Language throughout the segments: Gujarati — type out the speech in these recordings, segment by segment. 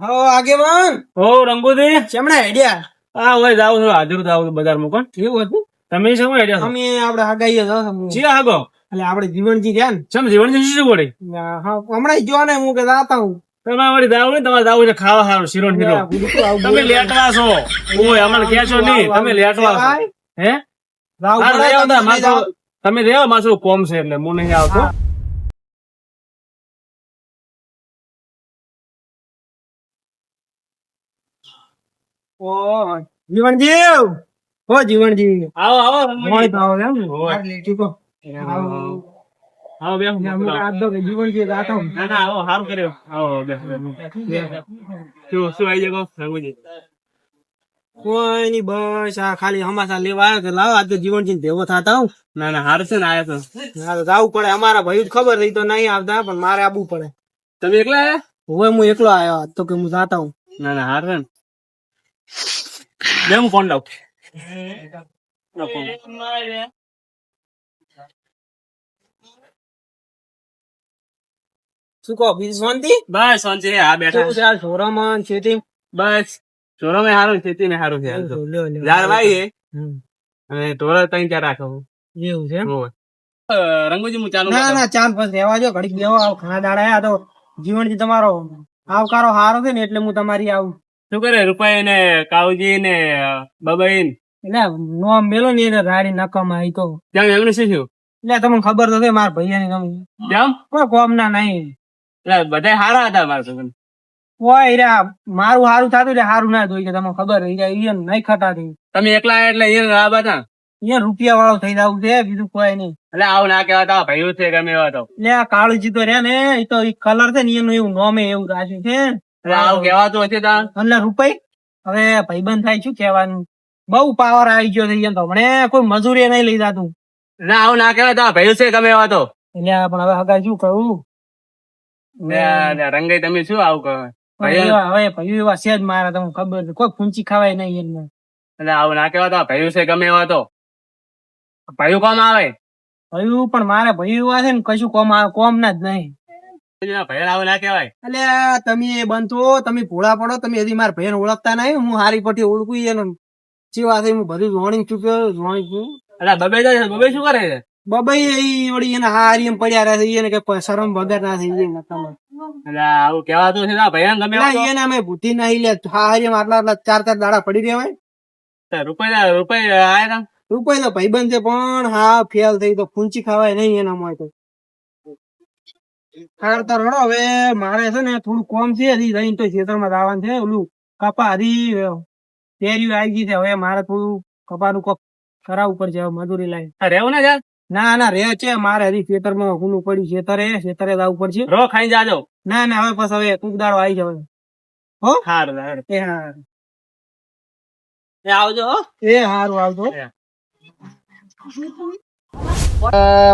હો આગેવાન. હો રંગુદી ચમણા આઈડિયા હા હોય જાવ છું હાજર થાવ બજારમાં કોણ એવું હતું? તમે શું આઈડિયા અમે આપણે આગાઈએ જાવ. જી આગો એટલે આપણે જીવનજી રહ્યા ને. ચમ જીવન જશે શું હા હમણાં જો ને હું કે જાતા હું. તમે વળી જાવ ને તમારે જાવ છે ખાવા સારું શીરો ને શીરો. તમે લેટવા છો. ઓય અમને કહે છો નહીં તમે લેટવા છો. હે? રહેવા તમે રેવા માથું કોમ છે એટલે હું નહીં આવતો. હા. ઓય, જીવનજી હો જીવનજી આવો આવો મોય તો આવો એમ ને? લીટી કો. આવો. આવો. બેહો. ને રાત દો કે જીવનજી જાતા હું. ના ના આવો સારું કર્યો. આવો બેહો, બેહો. શું શું આવી જાય કહો, કોઈ ની બસ આ ખાલી હમાસા લેવા આવ્યા કે આજ તો જીવનજી ભેગો થતા હું ના ના હારશે છે ને આયા તો. હા તો જાવું પડે. અમારા ભાઈ ખબર રહી તો નહીં આવતા પણ મારે આવવું પડે. તમે એકલા આયા? હવે હું એકલો આવ્યો તો કે હું જાતા હું ના ના હાર છે ને. બે હું ફોન લાવ શું કહો બીજું શાંતિ? બસ શાંતિ છે, હા બેઠા છે આ છોરામાં છેતી બસ ચોરો મેં હારું છેતી મેં હારું છે. યાર ભાઈ. અને ટોળા તઈ ચાર રાખો એવું છે રંગોજી. હું ચાલુ ના ના ચાલ પછી રહેવા જો ઘડીક બેહો આવ ઘણા દાડા આ તો જીવનજી તમારો આવકારો સારો છે ને એટલે હું તમારી આવું. શું કરે? રૂપાઈ ને કાવજી ને બબાઈ ને? એટલે નોમ મેલો ને એને રાડી નકમ આવી તો. ત્યાં એમને શું થયું? એટલે તમને ખબર તો છે મારા ભૈયા ની કેમ? કોઈ કોમ ના નહીં. એટલે બધા સારા હતા મારા સગન ઓય રે મારું સારું થતું એટલે સારું ના જોઈ કે તમને ખબર ઈ નહીં ખટાતી તમે એકલા એટલે એ રાહ હતા? અહીંયા રૂપિયા વાળો થઈ જવું છે બીજું કોઈ નહીં. એટલે આવું ના કેવા તા ભાઈઓ છે ગમે એવા તો. એટલે આ કાળુજી તો રે ને એ તો કલર છે ને એનું એવું નોમે એવું રાખ્યું છે. એટલે આવું કહેવાતું હશે તા એટલે રૂપાઈ હવે ભાઈબંધ થાય શું કેવાનું બહુ પાવર આવી ગયો થઈ ગયો તો હમણે કોઈ મજૂરી નહીં લઈ જતું ના આવું ના કહેવાતા ભાઈ છે ગમે એવા તો. એટલે પણ હવે હગા શું કહું રંગાઈ તમે શું આવું કહો હવે ભાઈઓ એવા છે જ મારા તમને ખબર કોઈ ખૂંચી ખાવાય નહીં એમને. એટલે આવું ના કેવા તો ભાઈ છે ગમે એવા તો. ભાઈ કોમ આવે? ભાઈ પણ મારે ભાઈ એવા છે ને કશું કોમ આવે કોમ ના જ નહીં. આવું ના કહેવાય. એટલે તમે બનતો તમે ભોળા પડો તમે હજી મારા ભાઈને ઓળખતા નહીં હું હારી પટી ઓળખું એને. છે હું બધું રોણી ચૂક્યો રોણી છું. એટલે બબે જાય બબે શું કરે છે? બબાઈ વળી એને હારી એમ પડ્યા રહે એને કે શરમ વગર ના થઈ જાય નકામા. એટલે આવું કહેવાતું છે તા ભાઈ ગમે એને અમે બુદ્ધિ નહીં લે હારી આટલા આટલા ચાર ચાર દાડા પડી રહેવાય રૂપિયા રૂપિયા આયા તા? તો ભાઈબંધ છે પણ હા ફેલ થઈ તો ફૂંચી ખાવાય નહીં એના માં તો હાર તો રડો હવે મારે છે ને થોડું કોમ છે હજી રહીને તો ખેતરમાં જવાનું છે ઓલું કપા હરી તેરી આવી ગઈ છે હવે મારે થોડું કપાનું કોક કરાવવું પડશે મજૂરી લાવી રહેવું ના યાર? ના ના રે છે મારે હજી ખેતરમાં ઊનું પડ્યું ખેતરે ખેતરે જવું પડશે. રો ખાઈ જાજો. ના ના હવે પછી હવે કુક દાડો આવી જાવ હો? હારું હાર. એ હા એ આવજો હો. એ હારું આવજો.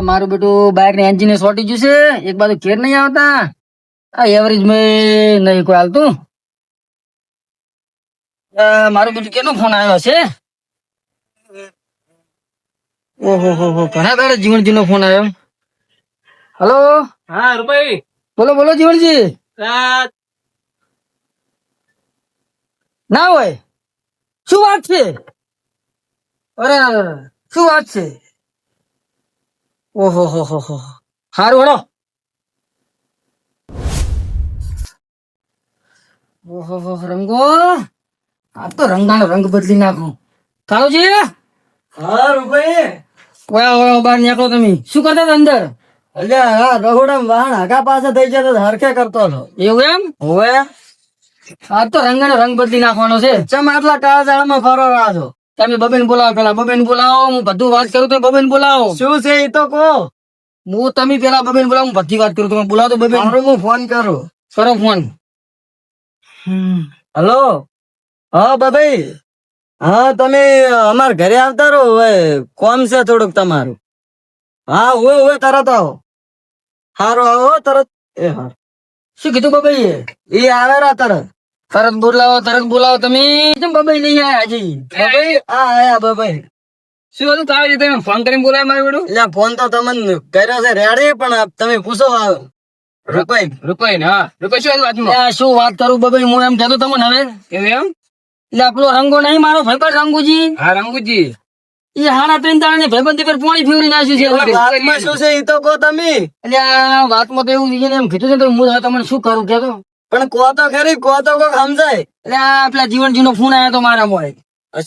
મારું બેટું બાઇક ને એન્જિન ગયું છે. એક બાજુ ઘેર નહીં આવતા. આ એવરેજમાં નહીં કોઈ હાલતું. મારું બેટું કેનો ફોન આવ્યો છે? ઓહો હો હો ઘણા દાડે જીવનજી નો ફોન આવ્યો. હલો હા રૂપાઈ. બોલો બોલો જીવનજી. ના હોય. શું વાત છે? અરે, શું વાત છે? ઓહો હો હો હો સારું હળો ઓહો હો રંગો. આ તો રંગાનો રંગ બદલી નાખો. કાળુજી હા રૂપાઈ. ઓયા ઓયા બહાર નીકળો તમે. શું કરતા હતા અંદર? અલ્યા હા રહોડા વાહન આગા પાસે થઈ જતો હરખે કરતો હતો. એવું એમ? હોવે. આ તો રંગાનો રંગ બદલી નાખવાનો છે. ચમ આટલા કાળા ઝાડમાં ફરો રહ્યા છો? તમે બબેન બોલાવો પેલા બબેન બોલાવો હું બધું વાત કરું તો બબેન બોલાવો. શું છે એ તો કહો. હું તમે પેલા બબેન બોલાવો હું બધી વાત કરું તમે બોલાવો તો બબેન હું ફોન કરું. કરો ફોન. હલો? હા બાબાઈ હા તમે અમાર ઘરે આવતા રહો હવે કોમ છે થોડુંક તમારું. હા હોય હોય તરત આવો. હારો આવો તરત. એ હા. શું કીધું બબાઈ એ આવે તરત. તરત બોલાવો તરત બોલાવો. તમે કેમ બબાઈ નહીં આયા હજી? બાબાઈ? આયા બબાઈ. શું હતું? તમે ફોન કરીને બોલાય મારું બેડું? એટલે ફોન તો તમને કર્યો છે રેડી પણ તમે પૂછો રૂપાઈ. રૂપાઈ હા. રૂપાઈ શું વાત કરું બબાઈ? હું એમ કહેતો તમને હવે. એવું એમ? એટલે આપણો રંગો નહીં મારો ભાઈબંધ રંગુજી. હા રંગુજી. એ હાડા ત્રણ દાડા ભાઈબંધ પર પાણી ફેવરી નાખ્યું છે. વાતમાં શું છે તો કહો તમે. એટલે વાતમાં તો એવું એમ કીધું છે તો હું હવે તમને શું કરું કેતો પણ કો તો ખરી કો તો કોક સમજાય. એટલે આ પેલા જીવનજી નો ફોન આવ્યો તો મારા મોય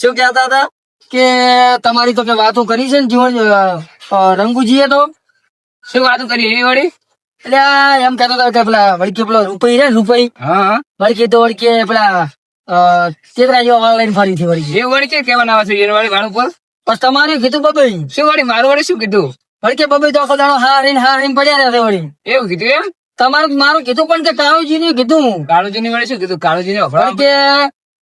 શું કહેતા હતા? કે તમારી તો કે વાતો કરી છે ને જીવન રંગુજી તો? શું વાતો કરી એવી વળી? એટલે એમ કહેતો હતો કે પેલા વળકે પેલો રૂપઈ રે રૂપઈ. હા વળકે તો વળકે પેલા તેતરા જેવા વાળ લઈને ફરી થી વળકે. એ વળી કે કેવાના આવે છે એ વાળી વાળ ઉપર બસ તમારે કીધું બબઈ. શું વળી મારું વળી શું કીધું? વળકે બબઈ તો આખો દાણો હા રીન હા રીન પડ્યા રહ્યા વળી. એવું કીધું એમ? તમારું મારું કીધું પણ કે કાળુજી ને કીધું. કાળુજી ની વળી શું કીધું? કાળુજી ને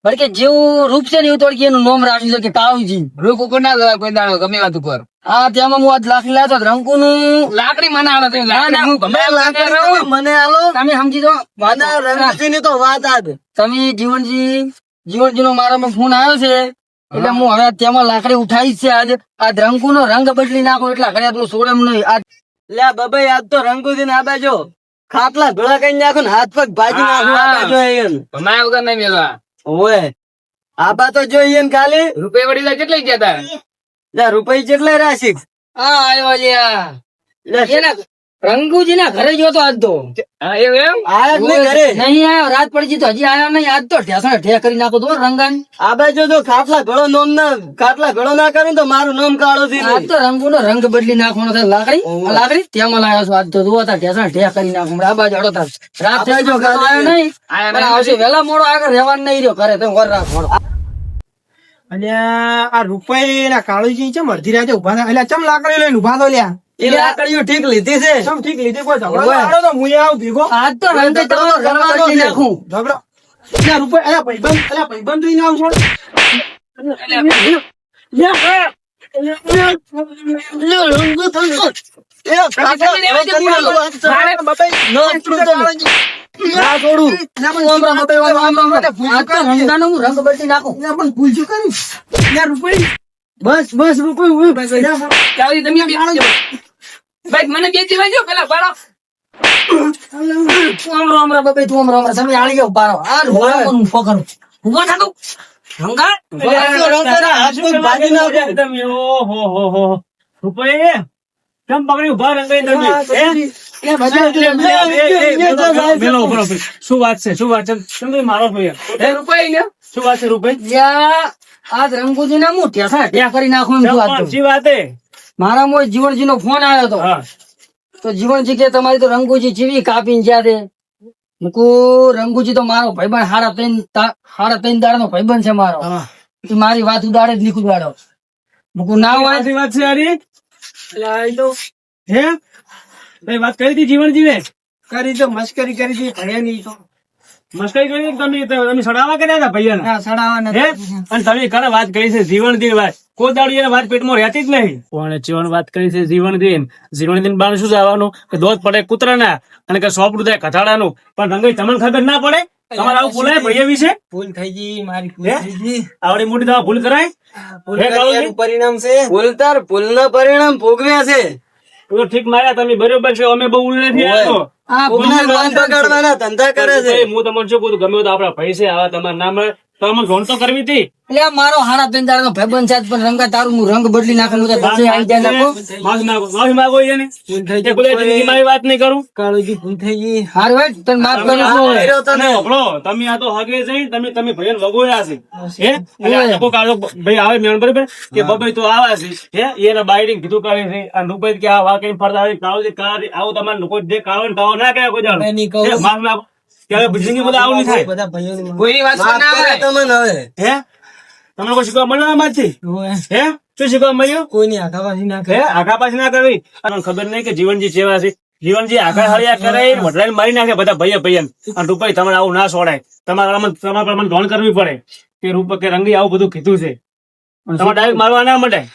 વળકે જેવું રૂપ છે ને એવું તો વળકે એનું નામ રાખ્યું છે કે કાળુજી રૂપ ઉપર ના જવાય કોઈ દાડો ગમે વાત ઉપર. હા ત્યાંમાં હું આજ લાખ લાતો રંકુ નું લાકડી મને આલો મને આલો. તમે સમજી દો આ તો વાત આજ. તમે જીવનજી જીવનજી નો મારામાં ફોન આવ્યો છે. એટલે હું. હવે તેમાં લાકડી ઉઠાવી છે આજ. આ રંગુ નો રંગ બદલી નાખો એટલે તું સોડમ નહીં. આજ લે બબાઈ આજ તો રંકુજી ને આ બાજુ. ખાટલા ધોળા કરી નાખો ને હાથ પગ ભાજી નાખો આ બાજુ અહીંયા. ભમાયા વગર નહીં મેલવા. ઓવે. આબા તો જોઈએ ને ખાલી. રૂપિયા વડીલા કેટલી ગયા તા રૂપિયા જેટલા રાશિક હા આવ્યો લ્યા. રંગુજી ના ઘરે જોતો આજ તો. હા એવું એમ? આયા જ નહીં ઘરે. નહીં આવ્યો રાત પડી તો હજી આવ્યો નહીં. આજ તો ઠેસણ ઠે કરી નાખો તો રંગન. આ બાજુ જો ખાટલા ભેળો નોમ ના ખાટલા ભેળો ના કરી તો મારું નામ કાળો થી આજ તો રંગુ નો રંગ બદલી નાખવાનો છે. લાકડી? લાકડી તેમાં લાયો છું. આજ તો જુઓ તા ઠેસણ ઠે કરી નાખો. હમણાં આ બાજુ હડો તાર. રાત થઈ જો આવ્યો નહીં. આવશે વેલા મોડો આગળ રહેવાનું નહીં રહ્યો ઘરે. તમે ઘર રાખો અને આ રૂપાઈ ના કાળુજી ચમ અડધી રાતે ઊભા થાય એટલે ચમ લાકડી લઈને ઊભા તો લ્યા? એ લાકડીઓ ઠીક લીધી છે? ચમ ઠીક લીધી? કોઈ ઝઘડો તો તો મુએ આવ ભેગો. આજ તો રંગ તમારો ઝઘડો. ભાઈબંધ ભાઈબંધ આવ છો. ના છોડું. ના હું પણ ભૂલ શું કરી? એટલે બસ બસ બસ તમે. ભાઈ મને બે જીવા જો પેલા બારો. શું વાત છે શું વાત છે? તમે મારો રૂપાઈ શું વાત છે રૂપે યા, આજ રંગુજીને ના મુ ત્યાં કરી ત્યાં કરી નાખવાનું આજ વાત હે મારા મોય જીવનજી નો ફોન આવ્યો હતો. તો જીવનજી કે તમારી તો રંગુજી ચીવી કાપીને જ્યાં તે રંગુજી તો મારો ભાઈબંધ હારા ત્રણ હારા ત્રણ ત્રણ દાડાનો ભાઈબંધ છે મારો. મારી વાત ઉદાડે જ નીકળું દાડો મુકુ ના વાત. વાત છે અરે હે? ભાઈ વાત કરી હતી જીવન જીવે કરી તો મસ્કરી કરી હતી ભણ્યા નહીં તો. મસ્કરી કરી તમે તમે સડાવા કર્યા હતા ભૈયા ના સડાવા હે? અને તમે કરે વાત કરી છે જીવન દિન વાત. કોઈ દાડી એને વાત પેટમાં રહેતી જ નહીં. પણ જીવન વાત કરી છે જીવન દિન? જીવન દિન બાર શું જવાનું કે દોધ પડે કૂતરાના અને કે સોપડું થાય કથાડાનું પણ રંગાઈ તમને ખબર ના પડે? તમારે આવું બોલાય ભૈયા વિશે? ભૂલ થઈ ગઈ મારી ભૂલ થઈ ગઈ. આવડી મોટી દવા ભૂલ કરાય? ભૂલ પરિણામ છે. ભૂલતાર ભૂલના પરિણામ ભોગવ્યા છે. તું ઠીક માર્યા તમે બરોબર છે અમે બહુ ઉલ નથી આવતો આ કોકના ભૂલ લોન પકડવાના ધંધા કરે છે. હું તમને શું કહું ગમે તો આપડા પૈસે આવા તમારા નામ મળે. તો અમે જોણ તો કરવી હતી. એટલે આ મારો હાડા ત્રણ દાડાનો ભાઈબંધ છે આજ પણ રંગા તારું હું રંગ બદલી નાખું તો પછી આવી જાય નાખું. માફી માંગો માફી માંગો એને. એ બોલે મારી વાત નહીં કરું. કાળુજી ભૂલ થઈ ગઈ. હારું હોય તને માફ કરું છું. તને. અને તમે આ તો હગે જઈ તમે તમે ભૈયાને વગોયા છે. હે? અને આ લોકો કાળો ભાઈ આવે મેણ બરાબર? કે બબાઈ તો આવા છે. હે? એને બાઈડિંગ કીધું કરે છે અને કે આ વા કઈ ફરતા આવે કાળો છે કાળો આવું તમારે લોકો જે કાળો ને કાળો ના કહે કોઈ. હે, માફી માંગો. કે હવે જિંદગી બધા આવું નહીં થાય. બધા વાત ના આવે. તમને હવે. હે? તમને કોઈ શીખવા મળ્યું આમાંથી? હે? શું શીખવા મળ્યું? કોઈની આઘાવાસી ના કરે. આઘા ના કરવી? અને ખબર નહીં કે જીવનજી જેવા છે. જીવનજી આખા હળિયા કરે વઢરાઈને મારી નાખે બધા ભૈયા ભૈયા અને રૂપાઈ તમારે આવું ના છોડાય. તમારા તમારા પ્રમાણે મને કરવી પડે. કે રૂપક કે રંગી આવું બધું કીધું છે. તમારે ડાયરેક્ટ મારવા ના માટે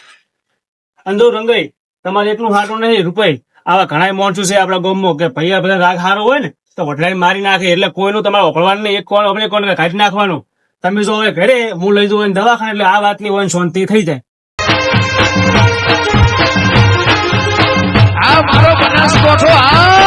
અંધો રંગઈ. તમારે એટલું હાટું નહીં રૂપાઈ. આવા ઘણા માણસો છે આપણા ગામમાં કે ભૈયા બધા રાગ હારો હોય ને તો વઢરાઈને મારી નાખે એટલે કોઈનું તમારે વપરવાનું નહીં. એક કોણ અમને કોણ કાઢી નાખવાનું. તમે જો હવે ઘરે, હું લઈ જવું દવાખાને, એટલે આ વાતની હોય શાંતિ થઈ જાય. આ મારો બનાસકોઠો, આ